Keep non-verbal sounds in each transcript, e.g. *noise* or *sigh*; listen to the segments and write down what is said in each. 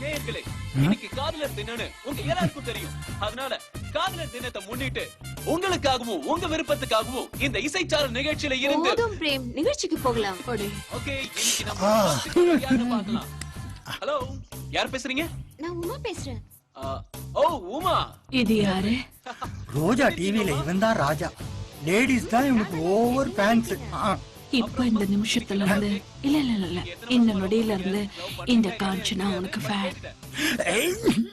நேயர்களே இன்னைக்கு காதலர் தினம்னு உங்க எல்லாருக்கும் தெரியும். அதனால காதலர் தினத்தை முன்னிட்டு உங்களுக்காகவும் உங்க விருப்பத்துக்காகவும் இந்த இசைச்சாரல் நிகழ்ச்சியில இருந்து போதும் பிரேம் நிகழ்ச்சிக்கு போகலாம். ஓகே இன்னைக்கு நம்ம யாருன்னு பார்க்கலாம்? ஹலோ யார் பேசுறீங்க? நான் உமா பேசுறேன். ஆ, ஓ உமா. இது யாரு? ரோஜா டிவில இவன் தான் ராஜா. லேடிஸ் தான் இவனுக்கு ஓவர் ஃபேன்ஸ் இப்ப இந்த நிமிஷத்துல இருந்து இல்ல இல்ல இல்ல, இந்த நொடியில இருந்து இந்த காஞ்சனா உனக்கு ஃபேன்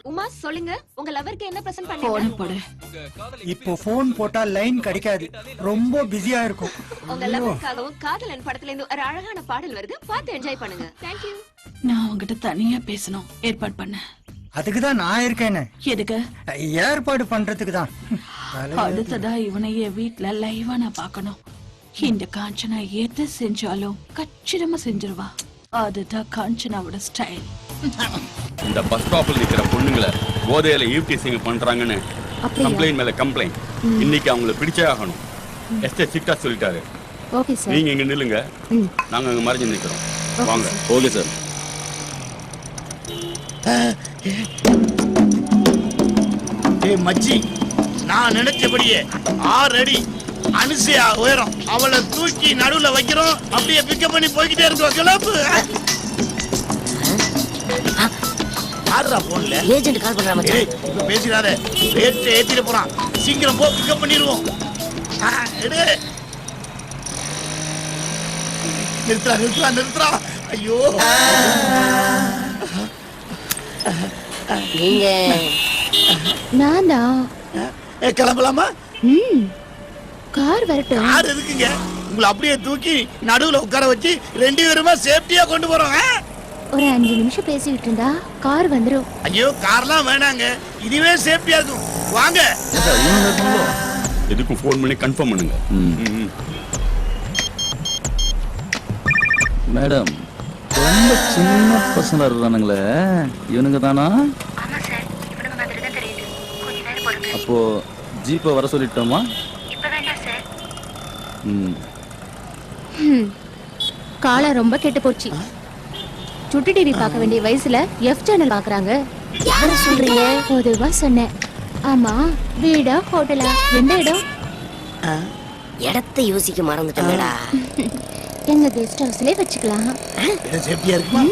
உமா சொல்லுங்க. உங்க லவருக்கு என்ன பிரசன்ட் போன பண்ணீங்க போடு. உங்க காதலை இப்போ போன் போட்டா லைன் கிடைக்காது. ரொம்ப பிஸியா இருக்கும். உங்க லவருக்காகவும் காதலன் படத்துல இருந்து ஒரு அழகான பாடல் வருது. பார்த்து என்ஜாய் பண்ணுங்க. தேங்க்யூ நான் உன்கிட்ட தனியா பேசணும். ஏற்பாடு பண்ண. அதுக்கு தான் நான் இருக்கேன்னு எதுக்கு? ஏற்பாடு பண்றதுக்கு தான். அடுத்ததா இவனைய வீட்ல லைவா நான் பார்க்கணும். இந்த காஞ்சனா எது செஞ்சாலும் கச்சிதமா செஞ்சிருவா. அதுதான் காஞ்சனாவோட ஸ்டைல் இந்த பஸ் ஸ்டாப்ல நிக்கிற பொண்ணுங்களை போதையில ஈவ்டீசிங் பண்றாங்கன்னு கம்ப்ளைண்ட் மேல கம்ப்ளைண்ட் இன்னைக்கு அவங்கள பிடிச்சே ஆகணும். எஸ்டே சிட்டா சொல்லிட்டாரு. ஓகே நீங்க இங்க நில்லுங்க. நாங்க அங்க மறைஞ்சு நிக்கிறோம். வாங்க. Okay sir. ஏய் மச்சி நான் நினைச்சபடியே ஆறு அடி அனுசையா உயரம். அவளை தூக்கி நடுவுல வைக்கிறோம். அப்படியே பிக்கப் பண்ணி போய்கிட்டே இருக்கோம் கிளப்பு ஆடுறா போன்ல ஏஜென்ட் கால் பண்றா மச்சான். இப்ப பேசிடாத. ரேட் ஏத்திட்டு போறான். சீக்கிரம் போ பிக்கப் பண்ணிடுவோம். எடு. நிறுத்துறா நிறுத்துறா நிறுத்துறா ஐயோ. நீங்க நான் தான் ஏ, கிளம்பலாமா? ம். கார் வரட்டும். யார் எதுக்குங்க? உங்களை அப்படியே தூக்கி நடுவுல உட்கார வச்சு ரெண்டு பேருமா சேஃப்டியா கொண்டு போறோம்? ஒரு அஞ்சு நிமிஷம் பேசிக்கிட்டு இருந்தா கார் வந்துரும். ஐயோ கார்லாம் வேணாங்க. இதுவே சேஃப்டியா இருக்கும். வாங்க. எதுக்கும் ஃபோன் பண்ணி கன்ஃபார்ம் பண்ணுங்க. ம். மேடம் ரொம்ப சின்ன பசங்க இருக்கானுங்களே. இவனுங்க தானா? அப்போ ஜீப்பை வர சொல்லிட்டோமா? காலம் ரொம்ப கெட்டு போச்சு. சுட்டி டிவி பார்க்க வேண்டிய வயசுல எஃப் சேனல் பாக்குறாங்க யார சொல்றீங்க? பொதுவா சொன்னேன். ஆமா வீடா ஹோட்டலா? எந்த இடம்? இடத்தை யோசிக்க மறந்துட்டேன்டா. *laughs* எங்க கெஸ்ட் ஹவுஸ்லயே வச்சுக்கலாம். இது சேஃப்டியா இருக்குமா?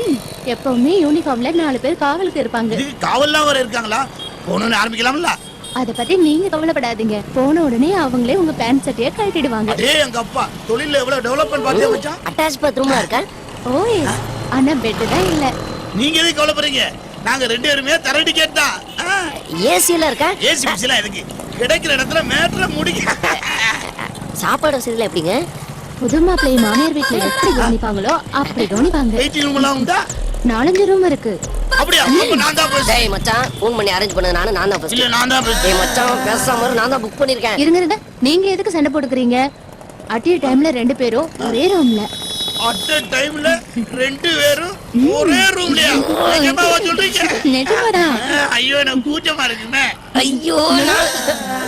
எப்பவுமே யூனிஃபார்ம்ல நாலு பேர் காவலுக்கு இருப்பாங்க. காவல்லாம் வர இருக்காங்களா? போகணும்னு ஆரம்பிக்கலாம்ல. அத பத்தி நீங்க கவலைப்படாதீங்க. போன உடனே அவங்களே உங்க பேண்ட் சட்டையை கழட்டிடுவாங்க. அதே எங்க அப்பா. தொழில எவ்வளவு டெவலப்மெண்ட் பார்த்தே வச்சான் அட்டாச் பாத்ரூமா இருக்கா? ஓய் ஆனா பெட்டு தான் இல்ல. நீங்க எதுக்கு கவலைப்படுறீங்க? நாங்க ரெண்டு பேருமே தர டிக்கெட் தான். ஏசி எல்லாம் இருக்கா? ஏசி பிசிலாம் எதுக்கு? கிடைக்கிற இடத்துல மேட்ர முடிக்க சாப்பாடு வசதியில எப்படிங்க? புது மாப்பிள்ளை மாமியார் வீட்டுல எப்படி கவனிப்பாங்களோ அப்படி கவனிப்பாங்க. வெயிட்டிங் ரூம் எல்லாம் உண்டா? நாலஞ்சு ரூம் இருக்கு. அப்படியா? அப்ப நான் தான் பேசுறேன் டேய் மச்சான் ஃபோன் பண்ணி அரேஞ்ச் பண்ணது நானும் நான் தான் இல்ல ஃபர்ஸ்ட் நான் தான் டேய் மச்சான் பேசாம இரு, நான் தான் புக் பண்ணிருக்கேன். இருங்க இருங்க. நீங்க எதுக்கு சண்டை போட்டுக்கிறீங்க? அட்டிய டைம்ல ரெண்டு பேரும் ஒரே ரூம்ல அட் டைம்ல ரெண்டு பேரும் ஒரே ரூம்லயா நிஜமாவா சொல்றீங்க? நிஜமாதான் ஆ, ஐயோ எனக்கு கூச்சமா இருக்குமே. ஐயோ நான்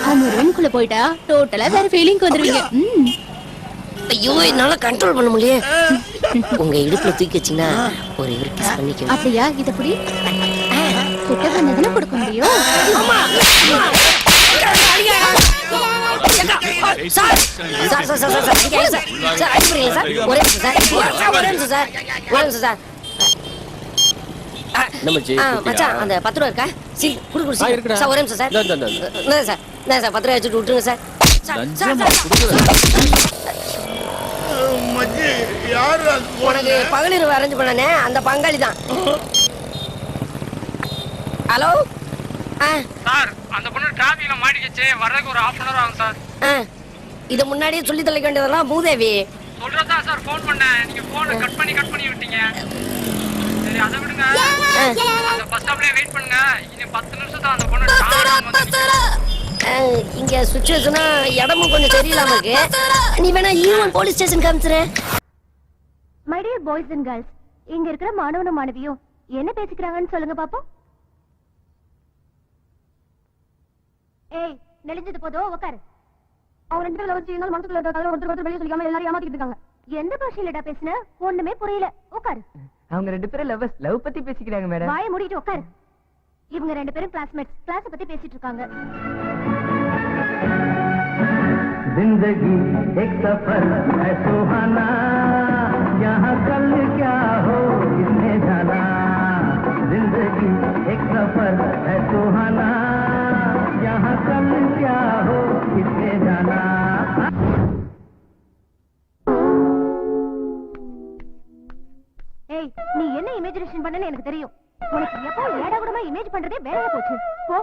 அந்த ரூம்குள்ள போயிட்டா டோட்டலா வேற ஃபீலிங் வந்துருவீங்க. ம். ஐயோ என்னால கண்ட்ரோல் பண்ண முடியல உங்க இடுப்புல தூக்கி வச்சீங்கன்னா ஒரு இவர் கிஸ் பண்ணிக்க அப்படியா? இது எப்படி கிட்ட வந்ததுன்னு கொடுக்க முடியும்? Sir sir sir sir sir sir sir sir ஒரே சார். சார், ஒரே சார். ஒரே சார். அந்த பத்து ரூபா இருக்கா? சி குடு. சார் ஒரே நிமிஷம் சார். என்ன சார். சார் பத்து ரூபா வச்சுட்டு விட்டுருங்க சார். Sir, sir sir. மச்சி யாரு அது உனக்கு பகலிரவு அரேஞ்ச் பண்ணனே அந்த பங்காளி தான். ஹலோ ஆ. சார் அந்த பொண்ணு டிராபிக்ல மாட்டிக்கிச்சு. வர்றதுக்கு ஒரு ஹாஃப் அன் ஆகும் சார். ஆ. இதை முன்னாடியே சொல்லி தொலைக்க வேண்டியதெல்லாம் மூதேவி சொல்றதா சார் ஃபோன் பண்ணேன். நீங்க போனை கட் பண்ணி கட் பண்ணி விட்டீங்க. சரி அதை விடுங்க. அந்த பஸ் ஸ்டாப்லயே வெயிட் பண்ணுங்க. இன்னும் பத்து நிமிஷம் தான் அந்த பொண்ணு இங்க சுச்சுவேஷனா இடமும் கொஞ்சம் சரியில்லாம இருக்கு. நீ வேணா even police station காமிச்சுறேன் my dear boys and girls இங்க இருக்கிற மாணவனும் மாணவியும் என்ன பேசிக்கிறாங்கன்னு சொல்லுங்க பாப்போம். ஏய் நெளிஞ்சது போதோ உட்காரு அவங்க ரெண்டு பேரும் லவ் செய்யுங்கள் மனசுக்குள்ள ஒருத்தர் ஒருத்தர் வெளியே சொல்லிக்காம எல்லாரும் ஏமாத்திட்டு இருக்காங்க. எந்த பாஷையிலடா பேசுன? ஒண்ணுமே புரியல. உட்காரு அவங்க ரெண்டு பேரும் லவ் லவ் பத்தி பேசிக்கிறாங்க மேடம் வாயை மூடிட்டு உட்காரு இவங்க ரெண்டு பேரும் கிளாஸ்மேட்ஸ் கிளாஸ் பத்தி பேசிட்டு இருக்காங்க. जिंदगी एक सफर है सुहाना यहाँ कल क्या हो किसने जाना जिंदगी एक सफर है सुहाना यहाँ कल क्या हो किसने जाना ஏய் நீ என்ன இமேஜினேஷன் பண்ணனு எனக்கு தெரியும் உனக்கு எப்போ ஏடா கூடமா இமேஜ் பண்றதே வேலையா போச்சு போ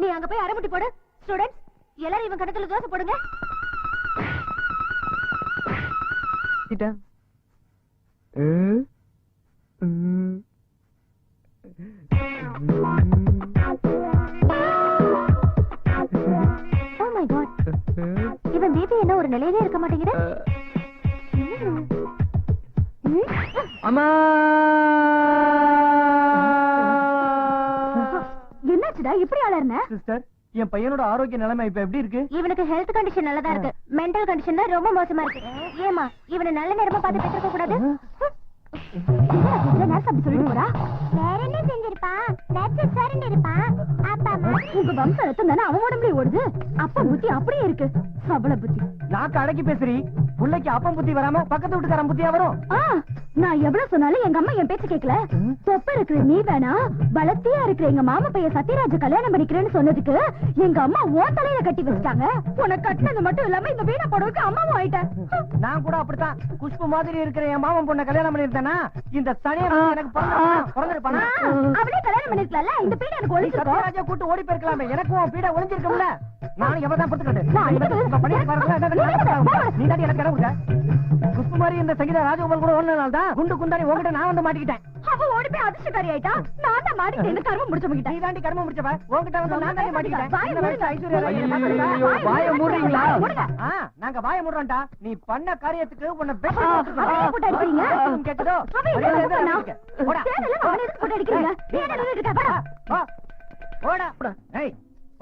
நீ அங்க போய் அரைமுட்டி போடு ஸ்டூடெண்ட்ஸ் எல்லாரும் இவன் கணத்துல தோசை போடுங்க ஓ மை காட் இவன் பேபி என்ன ஒரு நிலையிலே இருக்க மாட்டேங்குது. அம்மா! என்னாச்சுடா? இப்படி அலர்ன சிஸ்டர் என் பையனோட ஆரோக்கிய நிலைமை இப்ப எப்படி இருக்கு? இவனுக்கு ஹெல்த் கண்டிஷன் நல்லதா இருக்கு. மென்டல் கண்டிஷன் தான் ரொம்ப மோசமா இருக்கு. ஏமா இவனை நல்ல நேரமா பார்த்து பெற்றிருக்க கூடாது? சொல்லிட்டு போறா? வேற என்ன செஞ்சிருப்பான்? உங்க வம்ச ரத்தம் தானே அவன் உடம்புலயே ஓடுது. அப்பா புத்தி அப்படியே இருக்கு. சபல புத்தி. நாக்கு அடக்கி பேசுறி. புள்ளைக்கு அப்பம் புத்தி வராம பக்கத்து வீட்டுக்காரன் புத்தியா வரும்? ஆ, நான் எவ்வளவு சொன்னாலும் எங்க அம்மா என் பேச்சு கேட்கல. தொப்ப இருக்கிற நீ வேணா பலத்தியா இருக்கிற எங்க மாமா பையன் சத்யராஜ கல்யாணம் பண்ணிக்கிறேன்னு சொன்னதுக்கு எங்க அம்மா ஓன் தலையில கட்டி வச்சிட்டாங்க. உனக்கு கட்டினது மட்டும் இல்லாம இந்த வீணா படவுக்கு அம்மாவும் ஆயிட்டேன். நான் கூட அப்படித்தான் குஷ்பு மாதிரி இருக்கிற என் மாமன் பொண்ணை கல்யாணம் பண்ணிருந்தேனா இந்த சனியன் எனக்கு பிறந்திருப்பானா? கல்யாணம் பண்ணிருக்கல இந்த பீடை எனக்கு நீ ஒழிச்சிருக்கோம். சத்யராஜா கூட்டு ஓடி போயிருக்கலாமே. எனக்கும் பீட ஒளிஞ்சிருக்கும்ல நானும் எவதான் பொறுத்துக்கிட்டு நான் நீ தாண்டி எனக்கு இடம் குஷ்பு மாதிரி இந்த சங்கீதா ராஜகோபால் கூட ஒண்ணு தான் குண்டு குந்தாணி உங்ககிட்ட நான் வந்து மாட்டிக்கிட்டேன். அவ ஓடி போய் அதிர்ஷ்டக்காரி ஆயிட்டா? நான் தான் மாட்டிக்கிட்டேன். கர்மம் முடிச்சு நீ முடிக்கிட்டேன் தாண்டி கர்மம் முடிச்சவ? உங்ககிட்ட வந்து நான் தாண்டி மாட்டிக்கிட்டேன். வாயை மூடுறீங்களா? நாங்க வாய மூடுறோம்டா. நீ பண்ண காரியத்துக்கு உன்னை? கேக்குதோ. போடா.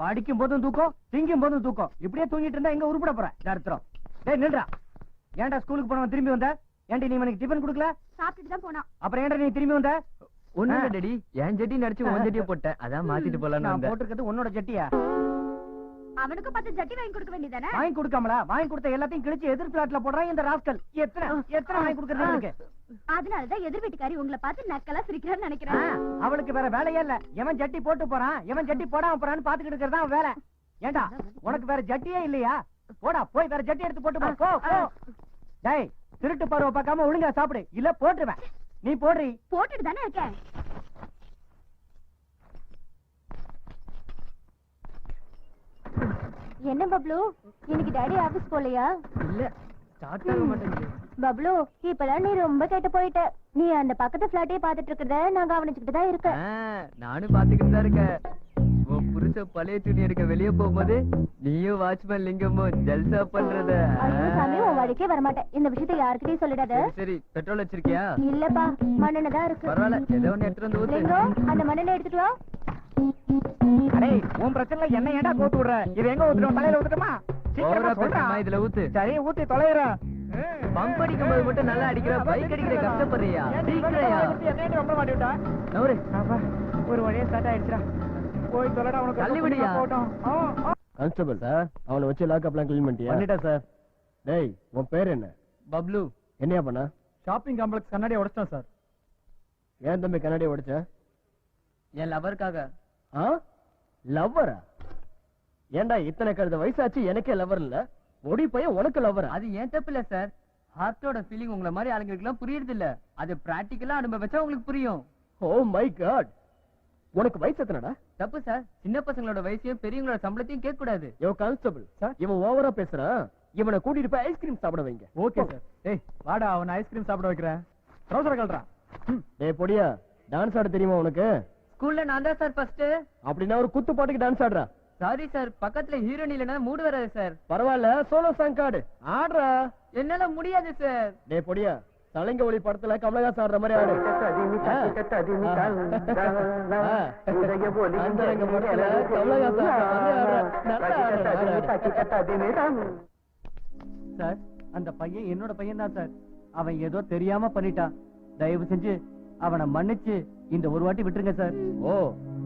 படிக்கும் போதும் தூக்கம் திங்கும் போதும் தூக்கம் இப்படியே தூங்கிட்டு இருந்தா எங்க உருப்பட போற? தரித்திரம் டேய் நில்றா. ஏன்டா ஸ்கூலுக்கு போனவன் திரும்பி வந்த? ஏன்டி நீ எனக்கு டிபன் கொடுக்கல? சாப்பிட்டுட்டு தான் போனான். அப்புறம் ஏன்டா நீ திரும்பி வந்த? ஒண்ணு. டேடி. என் ஜட்டி நடிச்சு உன் ஜட்டியை போட்டேன். அதான் மாத்திட்டு போலான்னு நான் போட்டிருக்கிறது உன்னோட ஜட்டியா அவனுக்கும் பார்த்து ஜட்டி வாங்கி கொடுக்க வேண்டியதானே வாங்கி கொடுக்காமலா? வாங்கி கொடுத்த எல்லாத்தையும் கிழிச்சு எதிர் பிளாட்ல போடுறான் இந்த ராஸ்கல். எத்தனை எத்தனை வாங்கி கொடுக்கறது அதனாலதான் எதிர் வீட்டுக்காரி உங்களை பார்த்து நக்கலா சிரிக்கிறான்னு நினைக்கிறேன். அவளுக்கு வேற வேலையே இல்ல. எவன் ஜட்டி போட்டு போறான்? எவன் ஜட்டி போடாம போறான்னு பாத்துக்கிட்டு இருக்கிறதா வேலை. ஏண்டா உனக்கு வேற ஜட்டியே இல்லையா? போடா போய் வேற ஜட்டி எடுத்து போட்டு போ. டேய் திருட்டு பருவ பார்க்காம ஒழுங்கா சாப்பிடு. இல்ல போட்டுருவேன். நீ போடுறி. போட்டுட்டு தானே இருக்கேன். என்ன பப்ளு? இன்னைக்கு டாடி ஆபீஸ் போலையா? இல்ல ஸ்டார்ட் ஆக மாட்டேங்குது. பப்ளு நீ ரொம்ப கெட்டு போயிட்ட. நீ அந்த பக்கத்து பிளாட்டே பாத்துட்டு இருக்கிறத நான் கவனிச்சுக்கிட்டு தான் இருக்கேன். நானும் பாத்துக்கிட்டு தான் இருக்கேன். உன் புருஷ பழைய துணி எடுக்க வெளிய போகும்போது நீயும் வாட்ச்மேன் லிங்கமும் ஜல்சா பண்றத. சாமி உன் வழிக்கே வரமாட்டேன். இந்த விஷயத்தை யாருக்கிட்டையும் சொல்லிடாத. சரி, பெட்ரோல் வச்சிருக்கியா? இல்லப்பா மண்ணெண்ண தான் இருக்கு. பரவாயில்ல ஏதோ ஒண்ணு எடுத்துட்டு வந்து லிங்கம் அந்த மண்ணெண்ணை எடுத்துட்டு வா. அடே உன் பிரச்சனை என்ன ஏன்டா கோத்து விடுற? இது எங்க ஊத்துறோம் தலையில ஊத்துட்டுமா? சீக்கிரமா சொல்றா. இதுல ஊத்து. சரி ஊத்தி தொலைறேன் பம்ப் அடிக்கும் போது மட்டும் நல்லா அடிக்கிற பைக் அடிக்கிற கஷ்டப்படுறியா? சீக்கிரையா நவரு ஒரு வழியா ஸ்டார்ட் ஆயிடுச்சுடா. போய் தொலைடா உனக்கு தள்ளி விடுயா. போட்டோம். கான்ஸ்டபிள் சார் அவனை வச்சு லாக்அப்லாம் கிளீன் பண்ணிட்டியா? பண்ணிட்டேன் சார் டேய் உன் பேர் என்ன? பப்ளு. என்னையா பண்ண? ஷாப்பிங் காம்ப்ளெக்ஸ் கண்ணாடி உடைச்சிட்டோம் சார் ஏன் தம்பி கண்ணாடி உடைச்ச? என் லவருக்காக லவ்வரா ஏன்டா இத்தனை கழுத வயசாச்சு? எனக்கே லவர் இல்ல. ஒடி பையன் உனக்கு லவ்வரா அது ஏன் தப்பு இல்ல சார் ஹார்ட்டோட ஃபீலிங் உங்கள மாதிரி ஆளுங்களுக்குலாம் புரியுறது இல்ல. அது பிராக்டிக்கலா அனுபவிச்சா உங்களுக்கு புரியும். ஓ மை காட் உனக்கு வயசு எத்தனைடா? தப்பு சார் சின்ன பசங்களோட வயசையும் பெரியவங்களோட சம்பளத்தையும் கேட்க கூடாது யோ கான்ஸ்டபிள் இவன் ஓவரா பேசுறான். இவனை கூட்டிட்டு போய் ஐஸ்கிரீம் சாப்பிட வைங்க. ஓகே சார் டேய் வாடா அவன் ஐஸ்கிரீம் சாப்பிட வைக்கிறேன். ட்ரௌசர் கழறான் டேய் பொடியா டான்ஸ் ஆட தெரியுமா உனக்கு? ஸ்கூல்ல நான் தான் சார் ஃபர்ஸ்ட் அப்படின்னா ஒரு குத்து பாட்டுக்கு டான்ஸ் ஆடுறா. சாரி சார் பக்கத்துல ஹீரோயின் இல்லனா மூடு வராது சார். பரவாயில்ல சோலோ சாங் ஆடு ஆடுறா. என்னால முடியாது சார். டேய் பொடியா தலைங்க ஒளி படத்துல கமலஹாசன் ஆடுற மாதிரி ஆடு. சார் அந்த பையன் என்னோட பையன் தான் சார். அவன் ஏதோ தெரியாம பண்ணிட்டான். தயவு செஞ்சு அவனை மன்னிச்சு இந்த ஒரு வாட்டி விட்டுருங்க சார். ஓ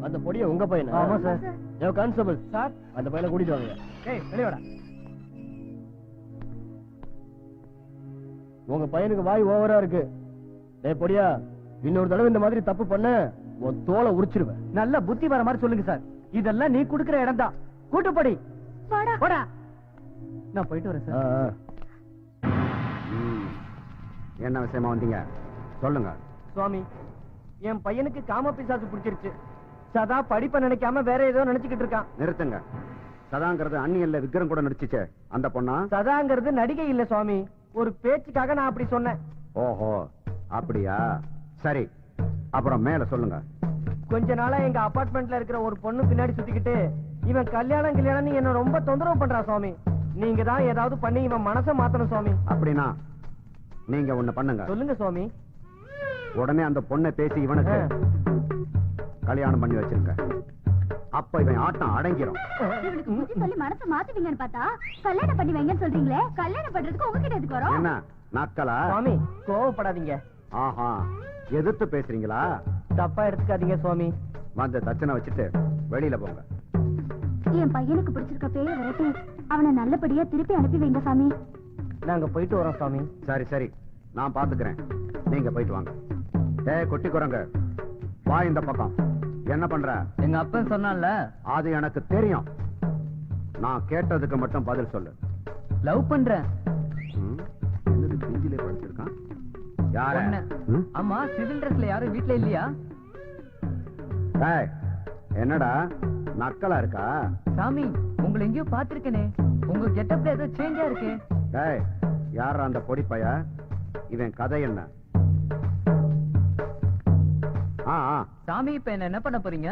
அந்த பொடிய உங்க பையனா? ஆமா சார். ஏ கான்ஸ்டபிள் சார். அந்த பையனை கூட்டிட்டு வாங்க. ஏய் வெளிய வாடா. உங்க பையனுக்கு வாய் ஓவரா இருக்கு. டேய் பொடியா இன்னொரு தடவை இந்த மாதிரி தப்பு பண்ண உன் தோலை உரிச்சிருவேன். நல்ல புத்தி வர மாதிரி சொல்லுங்க சார். இதெல்லாம் நீ குடுக்கிற இடம் தான் கூட்டுப்படி போடா போடா. நான் போயிட்டு வரேன் சார். என்ன விஷயமா வந்தீங்க? சொல்லுங்க. சுவாமி என் பையனுக்கு காம பிசாசு பிடிச்சிருச்சு. சதா படிப்பை நினைக்காம வேற ஏதோ நினைச்சுக்கிட்டு இருக்கான். நிறுத்துங்க. சதாங்கிறது அந்நியல்ல விக்ரம் கூட நடிச்சுச்சே. அந்த பொண்ணா? சதாங்கிறது நடிகை இல்ல சுவாமி. ஒரு பேச்சுக்காக நான் அப்படி சொன்னேன். ஓஹோ அப்படியா? சரி அப்புறம் மேல சொல்லுங்க. கொஞ்ச நாளா எங்க அபார்ட்மெண்ட்ல இருக்கிற ஒரு பொண்ணு பின்னாடி சுத்திக்கிட்டு இவன் கல்யாணம் கல்யாணம் என்ன ரொம்ப தொந்தரவு பண்றான் சுவாமி. நீங்க தான் ஏதாவது பண்ணி இவன் மனசை மாத்தணும் சுவாமி. அப்படின்னா நீங்க ஒண்ணு பண்ணுங்க. சொல்லுங்க சுவாமி. உடனே அந்த பொண்ணை பேசி இவனுக்கு கல்யாணம் பண்ணி வச்சிருங்க. அப்ப இவன் ஆட்டம் அடங்கிரும். இவனுக்கு புத்தி சொல்லி மனசை மாத்துவீங்கன்னு பார்த்தா கல்யாணம் பண்ணி வைங்கன்னு சொல்றீங்களே கல்யாணம் பண்றதுக்கு உங்ககிட்ட எதுக்கு வரோம்? என்ன நக்கலா? சுவாமி கோவப்படாதீங்க. ஆஹா எதிர்த்து பேசுறீங்களா? தப்பா எடுத்துக்காதீங்க சுவாமி. வந்து தச்சனை வச்சுட்டு வெளியில போங்க. என் பையனுக்கு பிடிச்சிருக்க பேய விரட்டி அவனை நல்லபடியா திருப்பி அனுப்பி வைங்க சாமி. நாங்க போயிட்டு வரோம் சுவாமி. சரி சரி. நான் பாத்துக்கிறேன். நீங்க போயிட்டு வாங்க. டேய் குட்டி குரங்க. வா இந்த பக்கம். என்ன பண்ற? எங்க அப்பன் சொன்னான்ல. அது எனக்கு தெரியும். நான் கேட்டதுக்கு மட்டும் பதில் சொல்லு. லவ் பண்றேன் பிஞ்சிலே படுத்திருக்கான் யார? ஆமா சிவில் ட்ரெஸ்ல யாரும் வீட்ல இல்லையா? என்னடா? நக்கலா இருக்கா? சாமி உங்களை எங்கேயோ பாத்திருக்கேனே உங்க கெட்டப்ல ஏதோ சேஞ்சா இருக்கு. யாரா அந்த பொடி பைய? இவன் கதை என்ன? சாமி இப்ப என்ன என்ன பண்ண போறீங்க?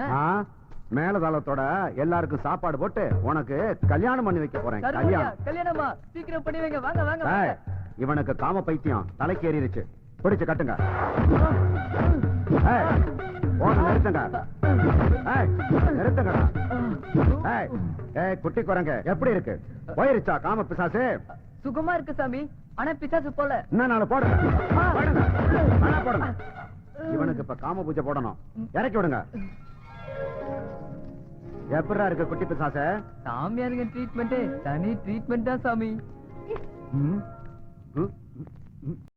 மேலதாளத்தோட எல்லாருக்கும் சாப்பாடு போட்டு உனக்கு கல்யாணம் பண்ணி வைக்க போறேன். கல்யாணம். கல்யாணமா? சீக்கிரம் பண்ணி வைங்க. வாங்க வாங்க. இவனுக்கு காம பைத்தியம். தலைக்கு ஏறிடுச்சு. பிடிச்சு கட்டுங்க. நிறுத்துங்க. குட்டி குரங்க எப்படி இருக்கு? போயிருச்சா காம பிசாசு? சுகமா இருக்கு சாமி. ஆனா பிசாசு போல. இன்னும் நாலு போடுங்க. போடுங்க. போடுங்க. இவனுக்கு இப்ப காம பூஜை போடணும். இறக்கி விடுங்க. எப்படிடா இருக்கு குட்டி பிசாச? சாமியாருங்க ட்ரீட்மெண்ட் தனி ட்ரீட்மெண்ட் தான் சாமி?